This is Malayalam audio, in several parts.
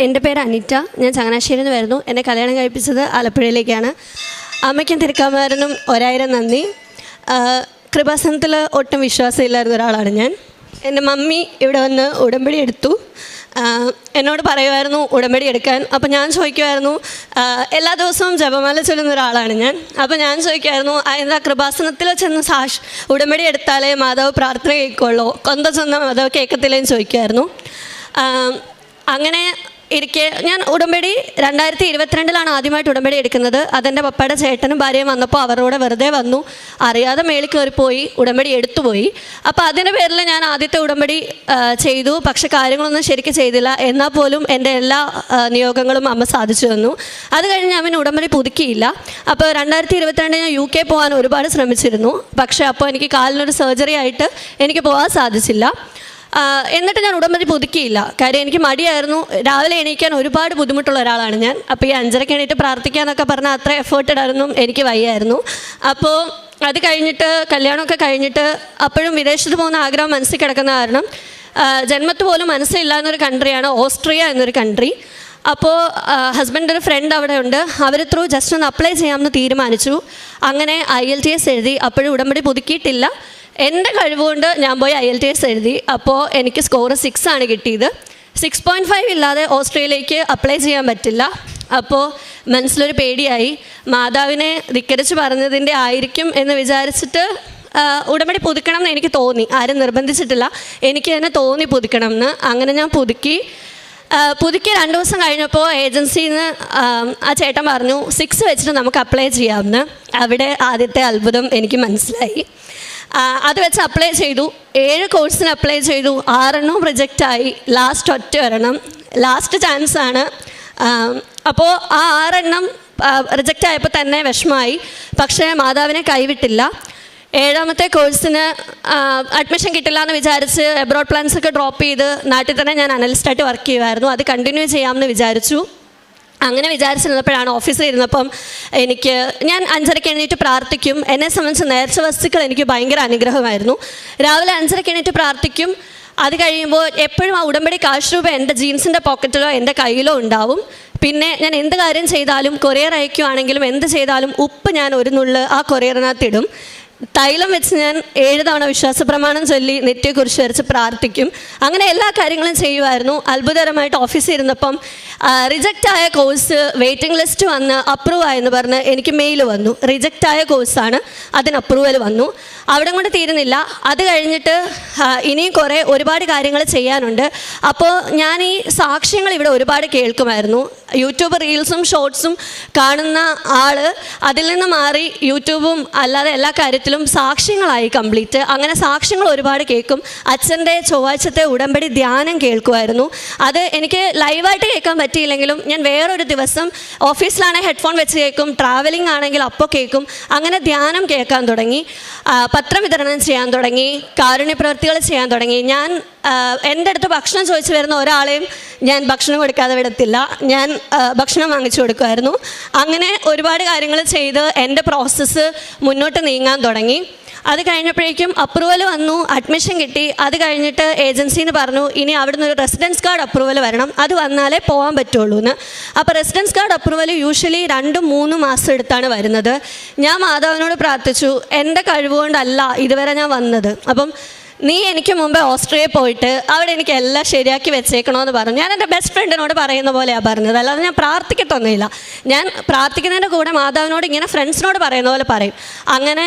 എന്റെ പേര് അനിറ്റ. ഞാൻ ചങ്ങനാശ്ശേരിയിൽ നിന്ന് വരുന്നു. എന്നെ കല്യാണം കഴിപ്പിച്ചത് ആലപ്പുഴയിലേക്കാണ്. അമ്മയ്ക്കും തിരുക്കാമാരനും ഒരായിരം നന്ദി. കൃപാസനത്തിൽ ഒട്ടും വിശ്വാസമില്ലായിരുന്ന ഒരാളാണ് ഞാൻ. എന്റെ മമ്മി ഇവിടെ വന്ന് ഉടമ്പടി എടുത്തു. എന്നോട് പറയുമായിരുന്നു ഉടമ്പടി എടുക്കാൻ. അപ്പം ഞാൻ ചോദിക്കുമായിരുന്നു എല്ലാ ദിവസവും ജപമാല ചൊല്ലുന്ന ഒരാളാണ് ഞാൻ. അപ്പം ഞാൻ ചോദിക്കുമായിരുന്നു അതിന്റെ കൃപാസനത്തിൽ ചെന്ന് സാക്ഷ ഉടമ്പടി എടുത്താലേ മാതാവ് പ്രാർത്ഥന കേൾക്കുള്ളൂ? കൊന്ത ചെന്ന മാതാവ് കേൾക്കത്തില്ലേന്ന് ചോദിക്കുമായിരുന്നു. അങ്ങനെ ഇരിക്കെ ഞാൻ ഉടമ്പടി രണ്ടായിരത്തി ഇരുപത്തിരണ്ടിലാണ് ആദ്യമായിട്ട് ഉടമ്പടി എടുക്കുന്നത്. അതെന്റെ പപ്പയുടെ ചേട്ടനും ഭാര്യയും വന്നപ്പോൾ അവരോട് വെറുതെ വന്നു. അറിയാതെ മേളിൽ കയറിപ്പോയി ഉടമ്പടി എടുത്തുപോയി. അപ്പോൾ അതിന്റെ പേരിൽ ഞാൻ ആദ്യത്തെ ഉടമ്പടി ചെയ്തു. പക്ഷെ കാര്യങ്ങളൊന്നും ശരിക്കും ചെയ്തില്ല. എന്നാൽ പോലും എന്റെ എല്ലാ നിയോഗങ്ങളും അമ്മ സാധിച്ചു തന്നു. അത് കഴിഞ്ഞ് അവൻ ഉടമ്പടി പുതുക്കിയില്ല. അപ്പോൾ രണ്ടായിരത്തി ഇരുപത്തിരണ്ട് ഞാൻ യു കെ പോകാൻ ഒരുപാട് ശ്രമിച്ചിരുന്നു. പക്ഷേ അപ്പോൾ എനിക്ക് കാലിനൊരു സർജറി ആയിട്ട് എനിക്ക് പോകാൻ സാധിച്ചില്ല. എന്നിട്ട് ഞാൻ ഉടമ്പടി പുതുക്കിയില്ല. കാര്യം എനിക്ക് മടിയായിരുന്നു. രാവിലെ എണീക്കാൻ ഒരുപാട് ബുദ്ധിമുട്ടുള്ള ഒരാളാണ് ഞാൻ. അപ്പോൾ ഈ അഞ്ചരയ്ക്ക് എണീറ്റ് പ്രാർത്ഥിക്കാന്നൊക്കെ പറഞ്ഞാൽ അത്ര എഫേർട്ട് ഇടാനൊന്നും എനിക്ക് വയ്യായിരുന്നു. അപ്പോൾ അത് കഴിഞ്ഞിട്ട് കല്യാണമൊക്കെ കഴിഞ്ഞിട്ട് അപ്പോഴും വിദേശത്ത് പോകുന്ന ആഗ്രഹം മനസ്സിൽ കിടക്കുന്ന കാരണം ജന്മത്ത് പോലും മനസ്സിലില്ല എന്നൊരു കൺട്രിയാണ് ഓസ്ട്രിയ എന്നൊരു കൺട്രി അപ്പോൾ ഹസ്ബൻഡ് ഒരു ഫ്രണ്ട് അവിടെ ഉണ്ട് അവർ ത്രൂ ജസ്റ്റ് ഒന്ന് അപ്ലൈ ചെയ്യാമെന്ന് തീരുമാനിച്ചു. അങ്ങനെ ഐ എൽ ടി എസ് എഴുതി. അപ്പോഴും ഉടമ്പടി പുതുക്കിയിട്ടില്ല. എന്റെ കഴിവുകൊണ്ട് ഞാൻ പോയി ഐ എൽ ടി എസ് എഴുതി. അപ്പോൾ എനിക്ക് സ്കോർ സിക്സ് ആണ് കിട്ടിയത്. സിക്സ് പോയിന്റ് ഫൈവ് ഇല്ലാതെ ഓസ്ട്രേലിയക്ക് അപ്ലൈ ചെയ്യാൻ പറ്റില്ല. അപ്പോൾ മനസ്സിലൊരു പേടിയായി. മാതാവിനെ ധിക്കരിച്ച് പറഞ്ഞതിന്റെ ആയിരിക്കും എന്ന് വിചാരിച്ചിട്ട് ഉടമ്പടി പുതുക്കണം എന്ന് എനിക്ക് തോന്നി. ആരും നിർബന്ധിച്ചിട്ടില്ല. എനിക്ക് തന്നെ തോന്നി പുതുക്കണം എന്ന് അങ്ങനെ ഞാൻ പുതുക്കി. പുതുക്കി രണ്ട് ദിവസം കഴിഞ്ഞപ്പോൾ ഏജൻസിയിൽ നിന്ന് ആ ചേട്ടൻ പറഞ്ഞു സിക്സ് വെച്ചിട്ട് നമുക്ക് അപ്ലൈ ചെയ്യാമെന്ന്. അവിടെ ആദ്യത്തെ അത്ഭുതം എനിക്ക് മനസ്സിലായി. അത് വെച്ച് അപ്ലൈ ചെയ്തു. ഏഴ് കോഴ്സിന് അപ്ലൈ ചെയ്തു. ആറെണ്ണവും റിജക്റ്റായി ലാസ്റ്റ് ഒറ്റ ഒരെണ്ണം. ലാസ്റ്റ് ചാൻസ് ആണ്. അപ്പോൾ ആ ആറെണ്ണം റിജക്റ്റ് ആയപ്പോൾ തന്നെ വിഷമമായി പക്ഷേ മാതാവിനെ കൈവിട്ടില്ല. ഏഴാമത്തെ കോഴ്സിന് അഡ്മിഷൻ കിട്ടില്ല എന്ന് വിചാരിച്ച് എബ്രോഡ് പ്ലാൻസ് ഒക്കെ ഡ്രോപ്പ് ചെയ്ത് നാട്ടിൽ തന്നെ ഞാൻ അനലിസ്റ്റായിട്ട് വർക്ക് ചെയ്യുമായിരുന്നു അത് കണ്ടിന്യൂ ചെയ്യാമെന്ന് വിചാരിച്ചു. അങ്ങനെ വിചാരിച്ചിരുന്നപ്പോഴാണ് ഓഫീസിൽ ഇരുന്നപ്പം എനിക്ക് ഞാൻ അഞ്ചരയ്ക്ക് എണീറ്റ് പ്രാർത്ഥിക്കും. എന്നെ സംബന്ധിച്ച് നേർച്ച വസ്തുക്കൾ എനിക്ക് ഭയങ്കര അനുഗ്രഹമായിരുന്നു. രാവിലെ അഞ്ചരയ്ക്ക് എണീറ്റ് പ്രാർത്ഥിക്കും. അത് കഴിയുമ്പോൾ എപ്പോഴും ആ ഉടമ്പടി കാശ് രൂപ എന്റെ ജീൻസിന്റെ പോക്കറ്റിലോ എന്റെ കയ്യിലോ ഉണ്ടാവും. പിന്നെ ഞാൻ എന്ത് കാര്യം ചെയ്താലും കൊറിയർ അയക്കുവാണെങ്കിലും എന്ത് ചെയ്താലും ഉപ്പ് ഞാൻ ഒരു നുള്ള് ആ കൊറിയറിനകത്ത് ഇടും തൈലം വെച്ച് ഞാൻ ഏഴ് തവണ വിശ്വാസ പ്രമാണം ചൊല്ലി നെറ്റിയെക്കുറിച്ച് വരച്ച് പ്രാർത്ഥിക്കും. അങ്ങനെ എല്ലാ കാര്യങ്ങളും ചെയ്യുമായിരുന്നു അത്ഭുതകരമായിട്ട് ഓഫീസിൽ ഇരുന്നപ്പം റിജക്റ്റ് ആയ കോഴ്സ് വെയിറ്റിംഗ് ലിസ്റ്റ് വന്ന് അപ്രൂവ് ആയെന്ന് പറഞ്ഞ് എനിക്ക് മെയിൽ വന്നു. റിജക്റ്റ് ആയ കോഴ്സാണ് അതിന് അപ്രൂവൽ വന്നു. അവിടെ കൊണ്ട് തീരുന്നില്ല. അത് കഴിഞ്ഞിട്ട് ഇനിയും കുറേ ഒരുപാട് കാര്യങ്ങൾ ചെയ്യാനുണ്ട്. അപ്പോൾ ഞാൻ ഈ സാക്ഷ്യങ്ങൾ ഇവിടെ ഒരുപാട് കേൾക്കുമായിരുന്നു. യൂട്യൂബ് റീൽസും ഷോർട്സും കാണുന്ന ആൾ അതിൽ നിന്ന് മാറി യൂട്യൂബും അല്ലാതെ എല്ലാ കാര്യത്തിലും സാക്ഷ്യങ്ങളായി കംപ്ലീറ്റ്. അങ്ങനെ സാക്ഷ്യങ്ങൾ ഒരുപാട് കേൾക്കും. അച്ഛന്റെ ചൊവ്വാഴ്ചത്തെ ഉടമ്പടി ധ്യാനം കേൾക്കുമായിരുന്നു. അത് എനിക്ക് ലൈവായിട്ട് കേൾക്കാൻ പറ്റിയില്ലെങ്കിലും ഞാൻ വേറൊരു ദിവസം ഓഫീസിലാണെങ്കിൽ ഹെഡ്ഫോൺ വെച്ച് കേൾക്കും. ട്രാവലിംഗ് ആണെങ്കിൽ അപ്പോൾ കേൾക്കും. അങ്ങനെ ധ്യാനം കേൾക്കാൻ തുടങ്ങി. ആ, പത്രം വിതരണം ചെയ്യാൻ തുടങ്ങി കാരുണ്യ പ്രവൃത്തികൾ ചെയ്യാൻ തുടങ്ങി. ഞാൻ എന്റെ അടുത്ത് ഭക്ഷണം ചോദിച്ചു വരുന്ന ഒരാളെയും ഞാൻ ഭക്ഷണം കൊടുക്കാതെ വിടത്തില്ല. ഞാൻ ഭക്ഷണം വാങ്ങിച്ചു കൊടുക്കുമായിരുന്നു. അങ്ങനെ ഒരുപാട് കാര്യങ്ങൾ ചെയ്ത് എന്റെ പ്രോസസ്സ് മുന്നോട്ട് നീങ്ങാൻ തുടങ്ങി. അത് കഴിഞ്ഞപ്പോഴേക്കും അപ്രൂവൽ വന്നു അഡ്മിഷൻ കിട്ടി. അത് കഴിഞ്ഞിട്ട് ഏജൻസിന്ന് പറഞ്ഞു ഇനി അവിടുന്ന് ഒരു റെസിഡൻസ് കാർഡ് അപ്രൂവൽ വരണം. അത് വന്നാലേ പോകാൻ പറ്റുള്ളൂ എന്ന് അപ്പോൾ റെസിഡൻസ് കാർഡ് അപ്രൂവൽ യൂഷ്വലി രണ്ടും മൂന്നും മാസം എടുത്താണ് വരുന്നത്. ഞാൻ മാതാവിനോട് പ്രാർത്ഥിച്ചു എന്റെ കഴിവുകൊണ്ടല്ല ഇതുവരെ ഞാൻ വന്നത്. അപ്പം നീ എനിക്ക് മുമ്പേ ഓസ്ട്രിയയിൽ പോയിട്ട് അവിടെ എനിക്ക് എല്ലാം ശരിയാക്കി വെച്ചേക്കണമെന്ന് പറഞ്ഞു. ഞാൻ എന്റെ ബെസ്റ്റ് ഫ്രണ്ടിനോട് പറയുന്ന പോലെയാണ് പറഞ്ഞത്. അല്ലാതെ ഞാൻ പ്രാർത്ഥിക്കത്തൊന്നുമില്ല. ഞാൻ പ്രാർത്ഥിക്കുന്നതിന്റെ കൂടെ മാതാവിനോട് ഇങ്ങനെ ഫ്രണ്ട്സിനോട് പറയുന്ന പോലെ പറയും. അങ്ങനെ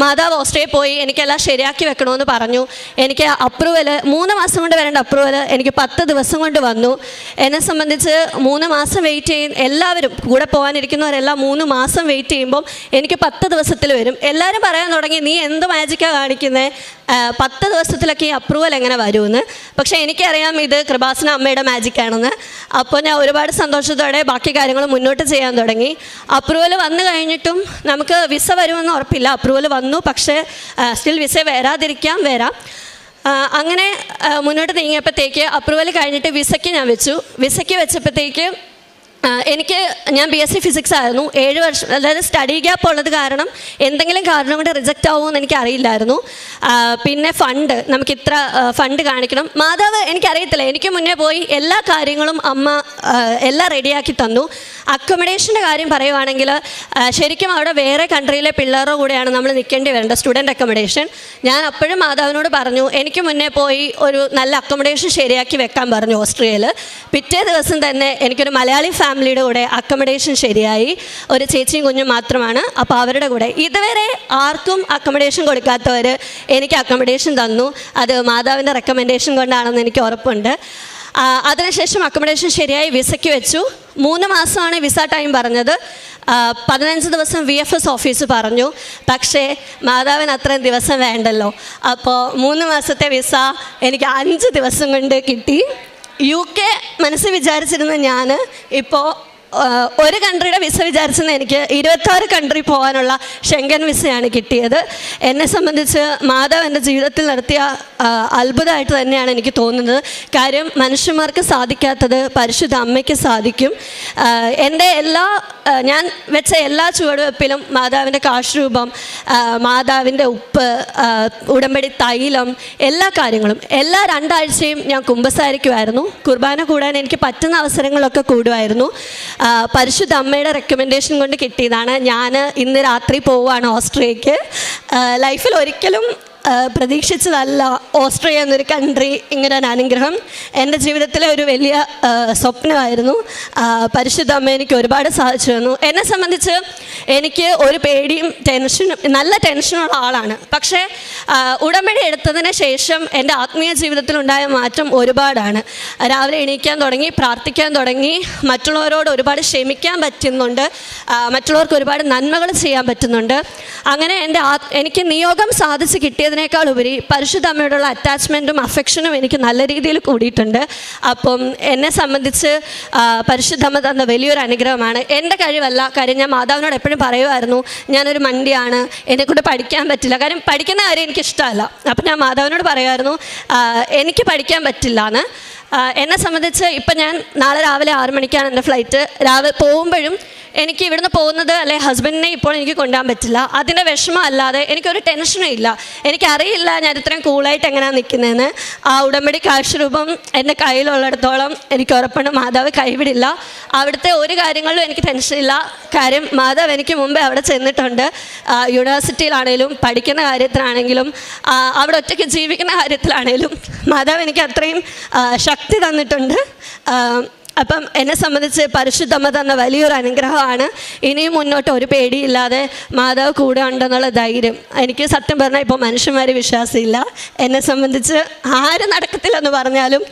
മാതാവ് ഓസ്ട്രിയയിൽ പോയി എനിക്കെല്ലാം ശരിയാക്കി വെക്കണമെന്ന് പറഞ്ഞു. എനിക്ക് അപ്രൂവൽ മൂന്ന് മാസം കൊണ്ട് വരേണ്ട അപ്രൂവൽ എനിക്ക് പത്ത് ദിവസം കൊണ്ട് വന്നു. എന്നെ സംബന്ധിച്ച് മൂന്ന് മാസം വെയിറ്റ് ചെയ്യും എല്ലാവരും കൂടെ പോകാനിരിക്കുന്നവരെല്ലാം മൂന്ന് മാസം വെയിറ്റ് ചെയ്യുമ്പം എനിക്ക് പത്ത് ദിവസത്തിൽ വരും. എല്ലാവരും പറയാൻ തുടങ്ങി നീ എന്ത് മാജിക്കാണ് കാണിക്കുന്നത് പത്ത് ദിവസത്തിലൊക്കെ ഈ അപ്രൂവൽ എങ്ങനെ വരുമെന്ന്. പക്ഷേ എനിക്കറിയാം ഇത് കൃപാസന അമ്മയുടെ മാജിക്കാണെന്ന് അപ്പോൾ ഞാൻ ഒരുപാട് സന്തോഷത്തോടെ ബാക്കി കാര്യങ്ങൾ മുന്നോട്ട് ചെയ്യാൻ തുടങ്ങി. അപ്രൂവൽ വന്നു കഴിഞ്ഞിട്ടും നമുക്ക് വിസ വരുമെന്ന് ഉറപ്പില്ല. അപ്രൂവൽ വന്നു. പക്ഷേ സ്റ്റിൽ വിസ വരാതിരിക്കാം വരാം. അങ്ങനെ മുന്നോട്ട് നീങ്ങിയപ്പോഴത്തേക്ക് അപ്രൂവൽ കഴിഞ്ഞിട്ട് വിസയ്ക്ക് ഞാൻ വെച്ചു. വിസയ്ക്ക് വെച്ചപ്പോഴത്തേക്ക് എനിക്ക് ഞാൻ ബി എസ് സി ഫിസിക്സ് ആയിരുന്നു. ഏഴ് വർഷം അതായത് സ്റ്റഡി ഗ്യാപ്പ് ഉള്ളത് കാരണം എന്തെങ്കിലും കാരണം കൊണ്ട് റിജക്റ്റ് ആവുമോ എന്ന് അറിയില്ലായിരുന്നു പിന്നെ ഫണ്ട് നമുക്ക് ഇത്ര ഫണ്ട് കാണിക്കണം. മാതാവ് എനിക്കറിയത്തില്ല. എനിക്ക് മുന്നേ പോയി എല്ലാ കാര്യങ്ങളും അമ്മ എല്ലാം റെഡിയാക്കി തന്നു. അക്കോമഡേഷന്റെ കാര്യം പറയുവാണെങ്കിൽ ശരിക്കും അവിടെ വേറെ കൺട്രിയിലെ പിള്ളേരുടെ കൂടെയാണ് നമ്മൾ നിൽക്കേണ്ടി വരേണ്ടത് സ്റ്റുഡന്റ് അക്കോമഡേഷൻ ഞാൻ അപ്പോഴും മാതാവിനോട് പറഞ്ഞു എനിക്ക് മുന്നേ പോയി ഒരു നല്ല അക്കോമഡേഷൻ ശരിയാക്കി വെക്കാൻ പറഞ്ഞു ഓസ്ട്രിയയിൽ പിറ്റേ ദിവസം തന്നെ എനിക്കൊരു മലയാളി ഫാമിലിയുടെ കൂടെ അക്കമഡേഷൻ ശരിയായി. ഒരു ചേച്ചിയും കുഞ്ഞും മാത്രമാണ്. അപ്പോൾ അവരുടെ കൂടെ. ഇതുവരെ ആർക്കും അക്കോമഡേഷൻ കൊടുക്കാത്തവർ എനിക്ക് അക്കമഡേഷൻ തന്നു. അത് മാതാവിന്റെ റെക്കമെൻഡേഷൻ കൊണ്ടാണെന്ന് എനിക്ക് ഉറപ്പുണ്ട്. അതിനുശേഷം അക്കോമഡേഷൻ ശരിയായി വിസയ്ക്ക് വെച്ചു. മൂന്ന് മാസമാണ് വിസ ടൈം പറഞ്ഞത്. പതിനഞ്ച് ദിവസം വി എഫ് എസ് ഓഫീസ് പറഞ്ഞു. പക്ഷേ മാതാവിന് അത്രയും ദിവസം വേണ്ടല്ലോ. അപ്പോൾ മൂന്ന് മാസത്തെ വിസ എനിക്ക് അഞ്ച് ദിവസം കൊണ്ട് കിട്ടി. യു കെ മനസ്സിൽ വിചാരിച്ചിരുന്ന ഞാൻ ഇപ്പോൾ ഒരു കൺട്രിയുടെ വിസ വിചാരിച്ചെന്ന് എനിക്ക് ഇരുപത്താറ് കൺട്രി പോകാനുള്ള ഷെങ്കൻ വിസയാണ് കിട്ടിയത്. എന്നെ സംബന്ധിച്ച് മാധവ് എന്റെ ജീവിതത്തിൽ നടത്തിയ അത്ഭുതമായിട്ട് തന്നെയാണ് എനിക്ക് തോന്നുന്നത്. കാര്യം മനുഷ്യന്മാർക്ക് സാധിക്കാത്തത് പരിശുദ്ധ അമ്മയ്ക്ക് സാധിക്കും. എന്റെ എല്ലാ ഞാൻ വെച്ച എല്ലാ ചുവടുവെപ്പിലും മാതാവിന്റെ കാശ്രൂപം മാതാവിന്റെ ഉപ്പ് ഉടമ്പടി തൈലം എല്ലാ കാര്യങ്ങളും എല്ലാ രണ്ടാഴ്ചയും ഞാൻ കുമ്പസാരിക്കുമായിരുന്നു. കുർബാന കൂടാൻ എനിക്ക് പറ്റുന്ന അവസരങ്ങളൊക്കെ കൂടുമായിരുന്നു. പരിശുദ്ധ അമ്മയുടെ റെക്കമെൻഡേഷൻ കൊണ്ട് കിട്ടിയതാണ്. ഞാൻ ഇന്ന് രാത്രി പോവുകയാണ് ഓസ്ട്രിയയ്ക്ക് ലൈഫിൽ ഒരിക്കലും പ്രതീക്ഷിച്ചതല്ല ഓസ്ട്രിയ എന്നൊരു കൺട്രി ഇങ്ങനെ ഒരു അനുഗ്രഹം. എന്റെ ജീവിതത്തിലെ ഒരു വലിയ സ്വപ്നമായിരുന്നു. പരിശുദ്ധ അമ്മ എനിക്ക് ഒരുപാട് സാധിച്ചു തന്നു. എന്നെ സംബന്ധിച്ച് എനിക്ക് ഒരു പേടിയും ടെൻഷനും നല്ല ടെൻഷനുള്ള ആളാണ്. പക്ഷേ ഉടമ്പടി എടുത്തതിന് ശേഷം എന്റെ ആത്മീയ ജീവിതത്തിലുണ്ടായ മാറ്റം ഒരുപാടാണ്. രാവിലെ എണീക്കാൻ തുടങ്ങി പ്രാർത്ഥിക്കാൻ തുടങ്ങി മറ്റുള്ളവരോട് ഒരുപാട് ക്ഷമിക്കാൻ പറ്റുന്നുണ്ട്. മറ്റുള്ളവർക്ക് ഒരുപാട് നന്മകൾ ചെയ്യാൻ പറ്റുന്നുണ്ട്. അങ്ങനെ എന്റെ എനിക്ക് നിയോഗം സാധിച്ച് കിട്ടിയതിനേക്കാൾ ഉപരി പരിശുദ്ധ അമ്മയോടുള്ള അറ്റാച്ച്മെന്റും അഫെക്ഷനും എനിക്ക് നല്ല രീതിയിൽ കൂടിയിട്ടുണ്ട്. അപ്പം എന്നെ സംബന്ധിച്ച് പരിശുദ്ധമ്മ തന്ന വലിയൊരു അനുഗ്രഹമാണ്. എന്റെ കഴിവല്ല കാര്യം ഞാൻ മാതാവിനോട് എപ്പോഴും പറയുമായിരുന്നു ഞാനൊരു മണ്ടിയാണ് എന്നെക്കൊണ്ട് പഠിക്കാൻ പറ്റില്ല. കാര്യം പഠിക്കുന്ന കാര്യം എനിക്ക് ഇഷ്ടമല്ല അപ്പം ഞാൻ മാതാവിനോട് പറയുമായിരുന്നു എനിക്ക് പഠിക്കാൻ പറ്റില്ല എന്ന് എന്നെ സംബന്ധിച്ച് ഇപ്പം ഞാൻ നാളെ രാവിലെ ആറ് മണിക്കാണ് എന്റെ ഫ്ലൈറ്റ് രാവിലെ പോകുമ്പോഴും എനിക്ക് ഇവിടുന്ന് പോകുന്നത് അല്ലെ ഹസ്ബൻഡിനെ ഇപ്പോൾ എനിക്ക് കൊണ്ടുപോകാൻ പറ്റില്ല. അതിന്റെ വിഷമം അല്ലാതെ എനിക്കൊരു ടെൻഷനും ഇല്ല. എനിക്കറിയില്ല ഞാൻ ഇത്രയും കൂളായിട്ട് എങ്ങനെയാണ് നിൽക്കുന്നതെന്ന് ആ ഉടമ്പടി കാഴ്ചരൂപം എന്റെ കയ്യിലുള്ളിടത്തോളം എനിക്ക് ഉറപ്പാണ് മാതാവ് കൈവിടില്ല. അവിടുത്തെ ഒരു കാര്യങ്ങളിലും എനിക്ക് ടെൻഷനില്ല കാര്യം മാതാവ് എനിക്ക് മുമ്പേ അവിടെ ചെന്നിട്ടുണ്ട്. യൂണിവേഴ്സിറ്റിയിലാണേലും പഠിക്കുന്ന കാര്യത്തിലാണെങ്കിലും അവിടെ ഒറ്റയ്ക്ക് ജീവിക്കുന്ന കാര്യത്തിലാണേലും മാതാവ് എനിക്ക് അത്രയും ശക്തി തന്നിട്ടുണ്ട്. അപ്പം എന്നെ സംബന്ധിച്ച് പരിശുദ്ധമ്മ തന്ന വലിയൊരു അനുഗ്രഹമാണ്. ഇനിയും മുന്നോട്ട് ഒരു പേടിയില്ലാതെ മാതാവ് കൂടെ ഉണ്ടെന്നുള്ള ധൈര്യം. എനിക്ക് സത്യം പറഞ്ഞാൽ ഇപ്പോൾ മനുഷ്യന്മാർ വിശ്വാസമില്ല. എന്നെ സംബന്ധിച്ച് ആര് നടക്കത്തില്ലെന്ന് പറഞ്ഞാലും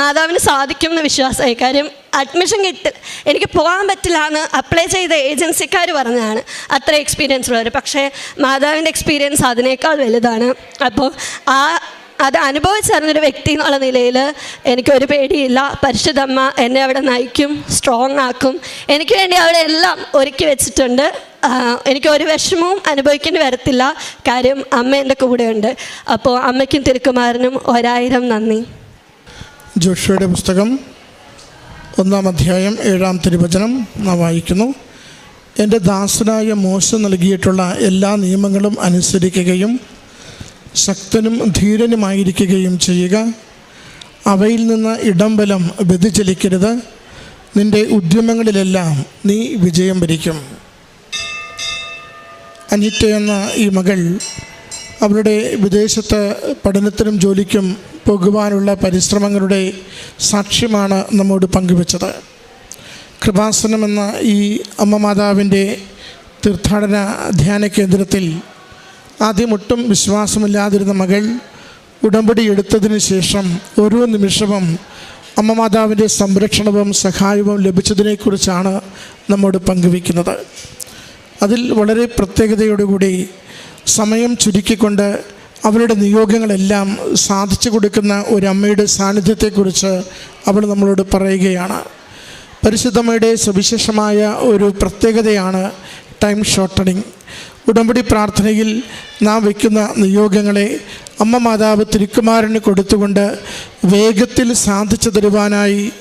മാതാവിന് സാധിക്കും എന്ന് വിശ്വാസമായി. കാര്യം അഡ്മിഷൻ കിട്ടി എനിക്ക് പോകാൻ പറ്റില്ല എന്ന് അപ്ലൈ ചെയ്ത ഏജൻസിക്കാർ പറഞ്ഞതാണ്. അത്ര എക്സ്പീരിയൻസ് ഉള്ളവർ പക്ഷേ മാതാവിന്റെ എക്സ്പീരിയൻസ് അതിനേക്കാൾ വലുതാണ്. അപ്പോൾ ആ അത് അനുഭവിച്ചറിഞ്ഞൊരു വ്യക്തി എന്നുള്ള നിലയിൽ എനിക്കൊരു പേടിയില്ല. പരിശുദ്ധമ്മ എന്നെ അവിടെ നയിക്കും സ്ട്രോങ് ആക്കും. എനിക്ക് വേണ്ടി അവിടെ എല്ലാം ഒരുക്കി വെച്ചിട്ടുണ്ട്. എനിക്ക് ഒരു വിഷമവും അനുഭവിക്കേണ്ടി വരത്തില്ല. കാര്യം അമ്മ എന്റെ കൂടെയുണ്ട്. അപ്പോൾ അമ്മയ്ക്കും തിരുക്കുമാരനും ഒരായിരം നന്ദി. ജോഷയുടെ പുസ്തകം ഒന്നാം അധ്യായം ഏഴാം തിരുവചനം നാം വായിക്കുന്നു. എന്റെ ദാസനായ മോശം നൽകിയിട്ടുള്ള എല്ലാ നിയമങ്ങളും അനുസരിക്കുകയും ശക്തനും ധീരനുമായിരിക്കുകയും ചെയ്യുക. അവയിൽ നിന്ന് ഇടംബലം വ്യതിചലിക്കരുത്. നിന്റെ ഉദ്യമങ്ങളിലെല്ലാം നീ വിജയം വരിക്കും. അനിറ്റ എന്ന ഈ മകൾ അവരുടെ വിദേശത്ത് പഠനത്തിനും ജോലിക്കും പോകുവാനുള്ള പരിശ്രമങ്ങളുടെ സാക്ഷ്യമാണ് നമ്മോട് പങ്കുവച്ചത്. കൃപാസനം എന്ന ഈ അമ്മ മാതാവിന്റെ തീർത്ഥാടന ധ്യാന കേന്ദ്രത്തിൽ ആദ്യം ഒട്ടും വിശ്വാസമില്ലാതിരുന്ന മകൾ ഉടമ്പടി എടുത്തതിന് ശേഷം ഓരോ നിമിഷവും അമ്മ മാതാവിന്റെ സംരക്ഷണവും സഹായവും ലഭിച്ചതിനെക്കുറിച്ചാണ് നമ്മോട് പങ്കുവയ്ക്കുന്നത്. അതിൽ വളരെ പ്രത്യേകതയോടുകൂടി സമയം ചുരുക്കിക്കൊണ്ട് അവരുടെ നിയോഗങ്ങളെല്ലാം സാധിച്ചു കൊടുക്കുന്ന ഒരു അമ്മയുടെ സാന്നിധ്യത്തെക്കുറിച്ച് അവൾ നമ്മളോട് പറയുകയാണ്. പരിശുദ്ധമ്മയുടെ സവിശേഷമായ ഒരു പ്രത്യേകതയാണ് ടൈം ഷോർട്ടണിങ് ഉടമ്പടി പ്രാർത്ഥനയിൽ നാം വയ്ക്കുന്ന നിയോഗങ്ങളെ അമ്മ മാതാവ് തിരുക്കുമാരന് കൊടുത്തുകൊണ്ട് വേഗത്തിൽ സാധിച്ചു തരുവാനായി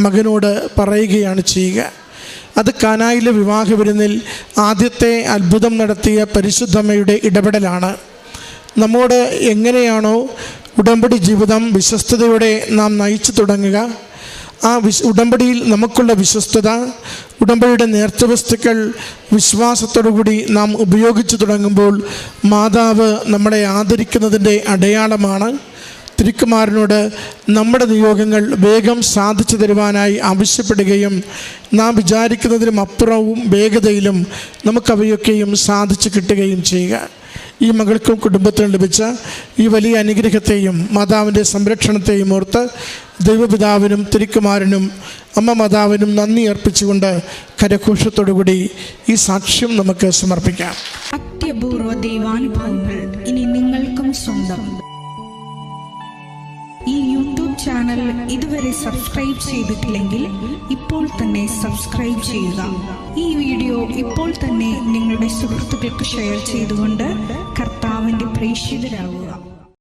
മകനോട് പറയുകയാണ് ചെയ്യുക. അത് കാനായിലെ വിവാഹ വിരുന്നിൽ ആദ്യത്തെ അത്ഭുതം നടത്തിയ പരിശുദ്ധമ്മയുടെ ഇടപെടലാണ്. നമ്മോട് എങ്ങനെയാണോ ഉടമ്പടി ജീവിതം വിശ്വസ്തയോടെ നാം നയിച്ചു തുടങ്ങുക. ആ വിശ് ഉടമ്പടിയിൽ നമുക്കുള്ള വിശ്വസ്തത ഉടമ്പടിയുടെ നേർച്ചവസ്തുക്കൾ വിശ്വാസത്തോടുകൂടി നാം ഉപയോഗിച്ചു തുടങ്ങുമ്പോൾ മാതാവ് നമ്മളെ ആദരിക്കുന്നതിന്റെ അടയാളമാണ്. തിരുക്കുമാരനോട് നമ്മുടെ നിയോഗങ്ങൾ വേഗം സാധിച്ചു തരുവാനായി ആവശ്യപ്പെടുകയും നാം വിചാരിക്കുന്നതിനും അപ്പുറവും വേഗതയിലും നമുക്കവയൊക്കെയും സാധിച്ചു കിട്ടുകയും ചെയ്യുക. ഈ മകൾക്കും കുടുംബത്തിനും ലഭിച്ച ഈ വലിയ അനുഗ്രഹത്തെയും മാതാവിന്റെ സംരക്ഷണത്തെയും ഓർത്ത് ദൈവപിതാവിനും തിരുക്കുമാരനും അമ്മ മാതാവിനും നന്ദി അർപ്പിച്ചുകൊണ്ട് കരഘോഷത്തോടുകൂടി ഈ സാക്ഷ്യം നമുക്ക് സമർപ്പിക്കാം. അത്യപൂർവ ദൈവാനുഭവങ്ങൾ ഇനി നിങ്ങൾക്കും സ്വന്തം. ഈ യൂട്യൂബ് ചാനൽ ഇതുവരെ സബ്സ്ക്രൈബ് ചെയ്തിട്ടില്ലെങ്കിൽ ഇപ്പോൾ തന്നെ സബ്സ്ക്രൈബ് ചെയ്യുക. ഈ വീഡിയോ ഇപ്പോൾ തന്നെ നിങ്ങളുടെ സുഹൃത്തുക്കൾക്ക് ഷെയർ ചെയ്തുകൊണ്ട് കർത്താവിന്റെ പ്രേക്ഷിതരാകുക